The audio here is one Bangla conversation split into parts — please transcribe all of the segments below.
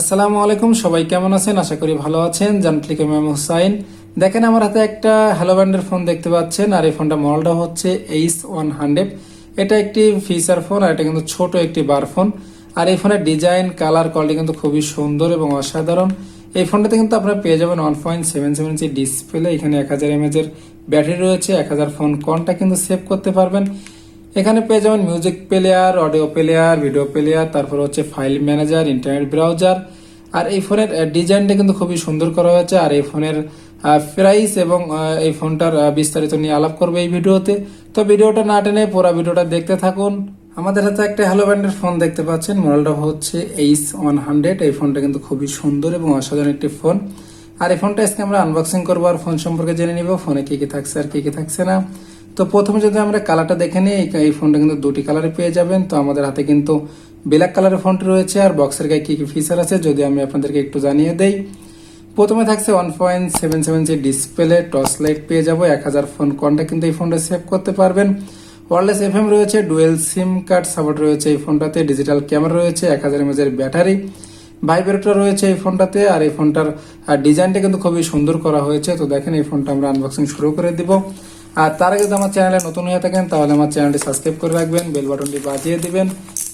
আসসালামু আলাইকুম, সবাই কেমন আছেন? আশা করি ভালো আছেন। জানটলিক ম্যাম হুসাইন। দেখেন, আমার হাতে একটা হ্যালো ব্র্যান্ডের ফোন দেখতে পাচ্ছেন, আর এই ফোনটা মডেলটা হচ্ছে এইচ ওয়ান হান্ড্রেড এটা একটি ফিচার ফোন আর এটা কিন্তু ছোট একটি বার ফোন আর এই ফোনের ডিজাইন কালার কোয়ালিটি কিন্তু খুবই সুন্দর এবং অসাধারণ। এই ফোনটাতে কিন্তু আপনারা পেয়ে যাবেন one point seven seven G display এখানে এক হাজার এমএজ এর ব্যাটারি রয়েছে, এক হাজার ফোন কনটা কিন্তু সেভ করতে পারবেন। এখানে পেয়ে যাবেন music player audio player video player তারপর হচ্ছে ফাইল ম্যানেজার ইন্টারনেট ব্রাউজার আর এই ফোনের ডিজাইনটা কিন্তু খুবই সুন্দর করা হয়েছে, আর এই ফোনের প্রাইস এবং এই ফোনটার বিস্তারিত নিয়ে আলাপ করবে এই ভিডিওতে। তো ভিডিওটা না টেনে পুরো ভিডিওটা দেখতে থাকুন। আমাদের হাতে একটা হ্যালো ব্র্যান্ডের ফোন দেখতে পাচ্ছেন মডেলটা হচ্ছে এইচ ওয়ান হান্ড্রেড এই ফোনটা কিন্তু খুবই সুন্দর এবং অসাধারণ একটি ফোন। আর এই ফোনটা আজকে আমরা আনবক্সিং করব, আর ফোন সম্পর্কে জেনে নিব, ফোনে কি কি থাকছে আর কি কি থাকছে না। তো প্রথমে যদি আমরা কালারটা দেখে নিই, এই- ফোনটা কিন্তু দুটি কালারে পেয়ে যাবেন। তো আমাদের হাতে কিন্তু ব্ল্যাক কালারের ফোনটি রয়েছে আর বক্সের গায়ে কি কি ফিচার আছে যদি আমি আপনাদেরকে একটু জানিয়ে দেই। প্রথমে থাকছে one point seven seven G display torch light পেয়ে যাব। এক হাজার ফোন কনটা কিন্তু এই ফোনটা সেভ করতে পারবেন। ওয়ারলেস এফ এম রয়েছে ডুয়েল সিম কার্ড সাপোর্ট রয়েছে এই ফোনটাতে ডিজিটাল ক্যামেরা রয়েছে, এক হাজার এমএজের ব্যাটারি ভাইব্রেটর রয়েছে এই ফোনটাতে আর এই ফোনটার ডিজাইনটা কিন্তু খুবই সুন্দর করা হয়েছে। তো দেখেন এই ফোনটা আমরা আনবক্সিং শুরু করে দিব। আর তার আগে যদি আমার চ্যানেলে নতুন হয়ে থাকেন, তাহলে আমার চ্যানেলটি সাবস্ক্রাইব করে রাখবেন বেল বাটনটি বাজিয়ে দিবেন।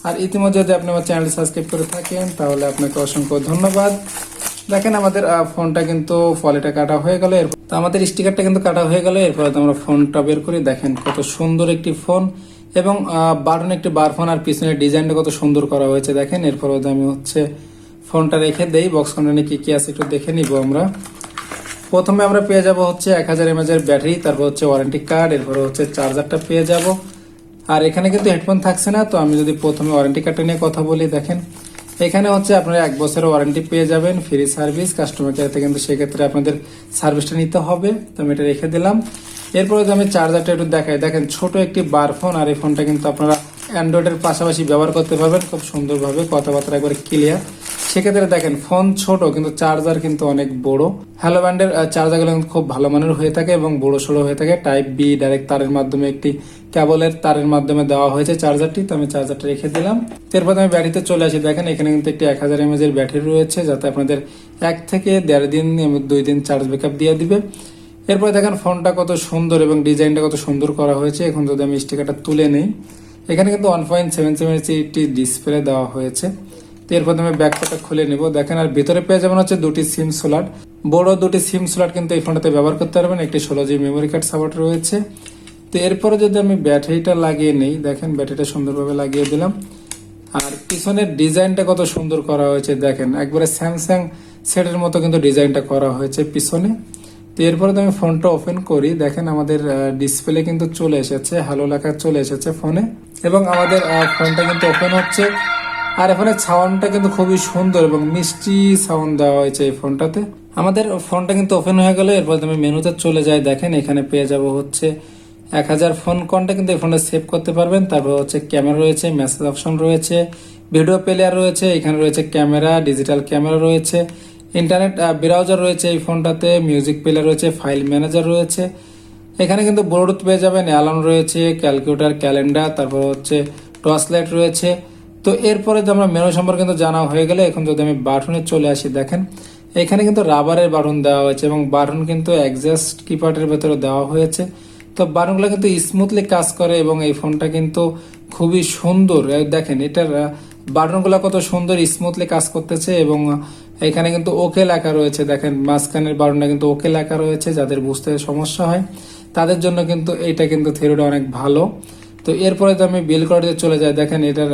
আর ইতিমধ্যে যদি আপনি আমার চ্যানেলটি সাবস্ক্রাইব করে থাকেন, তাহলে আপনাকে অসংখ্য ধন্যবাদ। দেখেন আমাদের ফোনটা কিন্তু ফলেটা কাটা হয়ে গেল। এরপর তো আমাদের স্টিকারটা কিন্তু কাটা হয়ে গেল। এরপরে আমরা ফোনটা বের করি, দেখেন কত সুন্দর একটি ফোন এবং বাটন একটি বার ফোন আর পিছনের ডিজাইনটা কত সুন্দর করা হয়েছে। দেখেন, এরপরে আমি হচ্ছে ফোনটা রেখে দেই বক্স কন্টেনে কি কি আছে একটু দেখে নিব আমরা। প্রথমে আমরা পেয়ে যাব হচ্ছে এক হাজার এমএজ এর ব্যাটারি তারপর হচ্ছে ওয়ারেন্টি কার্ড এরপরে হচ্ছে চার্জারটা পেয়ে যাব। আর এখানে কিন্তু হেডফোন থাকছে না, তো আমি যদি প্রথমে ওয়ারেন্টি কার্ডটা নিয়ে কথা বলি, দেখেন। এখানে হচ্ছে আপনারা এক বছরের ওয়ারেন্টি পেয়ে যাবেন ফ্রি সার্ভিস কাস্টমার কেয়ারতে কিন্তু সেক্ষেত্রে আপনাদের সার্ভিসটা নিতে হবে, তো আমি এটা রেখে দিলাম। এরপরে যদি আমি চার্জারটা একটু দেখাই, দেখেন ছোট একটি বার ফোন আর এই ফোনটা কিন্তু আপনারা অ্যান্ড্রয়েডের পাশাপাশি ব্যবহার করতে পারবেন, খুব সুন্দরভাবে কথাবার্তা একবারে ক্লিয়ার সেক্ষেত্রে দেখেন, ফোন ছোট কিন্তু চার্জার কিন্তু অনেক বড়। হ্যালো ব্যান্ডের চার্জারগুলো কিন্তু খুব ভালো মানের হয়ে থাকে এবং বড় সড়ো হয়ে থাকে। টাইপ বি ডাইরেক্ট তারের মাধ্যমে একটি কেবলের তারের মাধ্যমে দেওয়া হয়েছে চার্জারটি তো আমি চার্জারটা রেখে দিলাম। এরপর আমি ব্যাটারিতে চলে আসি। দেখেন, এখানে কিন্তু একটি এক হাজার এমএজ এর ব্যাটারি রয়েছে, যাতে আপনাদের এক থেকে দেড় দিন দুই দিন চার্জ ব্যাকআপ দিয়ে দিবে। এরপরে দেখেন, ফোনটা কত সুন্দর এবং ডিজাইনটা কত সুন্দর করা হয়েছে। এখন যদি আমি স্টিকারটা তুলে নিই, এখানে কিন্তু one point seven seven display দেওয়া হয়েছে। তো এরপর আমি ব্যাকপ্যাকটা খুলে নিব। দেখেন, আর ভিতরে পেয়ে যাবেন হচ্ছে দুটি সিম স্লট বড় দুটি সিম স্লট কিন্তু এই ফোনটাতে ব্যবহার করতে পারবেন। একটি ষোলো জিবি মেমোরি কার্ড সাপোর্ট রয়েছে। তো এরপরে যদি আমি ব্যাটারিটা লাগিয়ে নেই, দেখেন, ব্যাটারিটা সুন্দরভাবে লাগিয়ে দিলাম। আর পিছনের ডিজাইনটা কত সুন্দর করা হয়েছে, দেখেন। একবারে স্যামসাং সেটের মতো কিন্তু ডিজাইনটা করা হয়েছে পিছনে। তো এরপরে আমি ফোনটা ওপেন করি। দেখেন, আমাদের ডিসপ্লে কিন্তু চলে এসেছে। হ্যালো লেখা চলে এসেছে ফোনে। এবং আমাদের ফোনটা কিন্তু ওপেন হচ্ছে। আর এখানে সাউন্ডটা কিন্তু খুবই সুন্দর এবং মিষ্টি সাউন্ড দেওয়া হয়েছে এই ফোনটাতে। আমাদের ফোনটা কিন্তু ওপেন হয়ে গেল, এরপর তুমি মেনুতে চলে যাই। দেখেন, এখানে পেয়ে যাব হচ্ছে এক হাজার ফোন কনটা কিন্তু এই ফোনটা সেভ করতে পারবেন। তারপর হচ্ছে ক্যামেরা রয়েছে মেসেজ অপশন রয়েছে ভিডিও প্লেয়ার রয়েছে, এখানে রয়েছে ক্যামেরা ডিজিটাল ক্যামেরা রয়েছে ইন্টারনেট ব্রাউজার রয়েছে এই ফোনটাতে মিউজিক প্লেয়ার রয়েছে ফাইল ম্যানেজার রয়েছে। এখানে কিন্তু ব্লুটুথ পেয়ে যাবেন অ্যালার্ম রয়েছে ক্যালকুলেটর ক্যালেন্ডার তারপর হচ্ছে টর্চ লাইট রয়েছে। তো এরপরে তো আমরা মেনু সম্পর্কে কিন্তু জানা হয়ে গেলে। এখন যদি আমি বাটনে চলে আসি, দেখেন, এখানে কিন্তু রাবারের বাটন দেওয়া হয়েছে এবং বাটন কিন্তু অ্যাডজাস্ট কিপার্টের ভেতরে দেওয়া হয়েছে। তো বাটনগুলো কিন্তু স্মুথলি কাজ করে এবং এই ফোনটা কিন্তু খুবই সুন্দর। দেখেন, এটার বাটনগুলো কত সুন্দর স্মুথলি কাজ করতেছে এবং এখানে কিন্তু ওকে লেখা রয়েছে। দেখেন, মাঝখানের বাটনটা কিন্তু ওকে লেখা রয়েছে যাদের বুঝতে সমস্যা হয়। তাদের জন্য কিন্তু এটা কিন্তু থিওরিটা অনেক ভালো। তো এরপরে তো আমি বিল কোয়ালিটিতে চলে যাই। দেখেন, এটার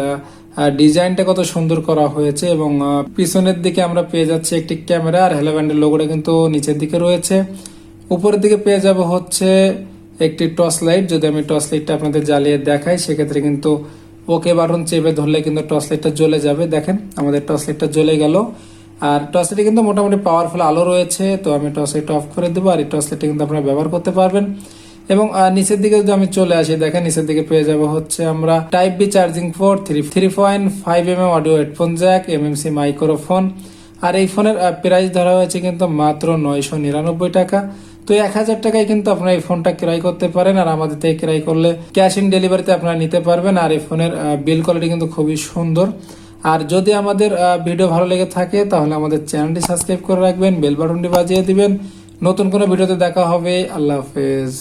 ডিজাইনটা কত সুন্দর করা হয়েছে এবং পিছনের দিকে আমরা পেয়ে যাচ্ছি একটি ক্যামেরা আর হ্যালো ব্যান্ডের লোগোটা কিন্তু নিচের দিকে রয়েছে। উপরের দিকে পেয়ে যাব হচ্ছে একটি টর্চ লাইট। যদি আমি টর্চ লাইটটা আপনাদের জ্বালিয়ে দেখাই, সেক্ষেত্রে কিন্তু ওকে বাটন চেপে ধরলে কিন্তু টর্চ লাইটটা জ্বলে যাবে। দেখেন, আমাদের টর্চ লাইটটা জ্বলে গেল। আর টর্চ লাইটে কিন্তু মোটামুটি পাওয়ারফুল আলো রয়েছে, তো আমি টর্চ লাইটটা অফ করে দেবো। আর এই টর্চ লাইটটা কিন্তু আপনারা ব্যবহার করতে পারবেন। এবং নিচের দিকে যদি আমি চলে আসি, দেখেন নিচের দিকে পেয়ে যাব হচ্ছে আমরা type B charging four three three point five M M audio headphone jack MMC microphone আর এই ফোনের প্রাইস ধরা হয়েছে কিন্তু মাত্র নয়শো নিরানব্বই টাকা। তো এক হাজার টাকায় কিন্তু আপনারা এই ফোনটা ক্রয় করতে পারেন, আর আমাদের থেকে ক্রয় করলে ক্যাশ ইন ডেলিভারিতে আপনারা নিতে পারবেন। আর এই ফোনের বিল কোয়ালিটি কিন্তু খুবই সুন্দর। আর যদি আমাদের ভিডিও ভালো লেগে থাকে, তাহলে আমাদের চ্যানেলটি সাবস্ক্রাইব করে রাখবেন বেল বাটনটি বাজিয়ে দিবেন। নতুন কোনো ভিডিওতে দেখা হবে, আল্লাহ হাফেজ।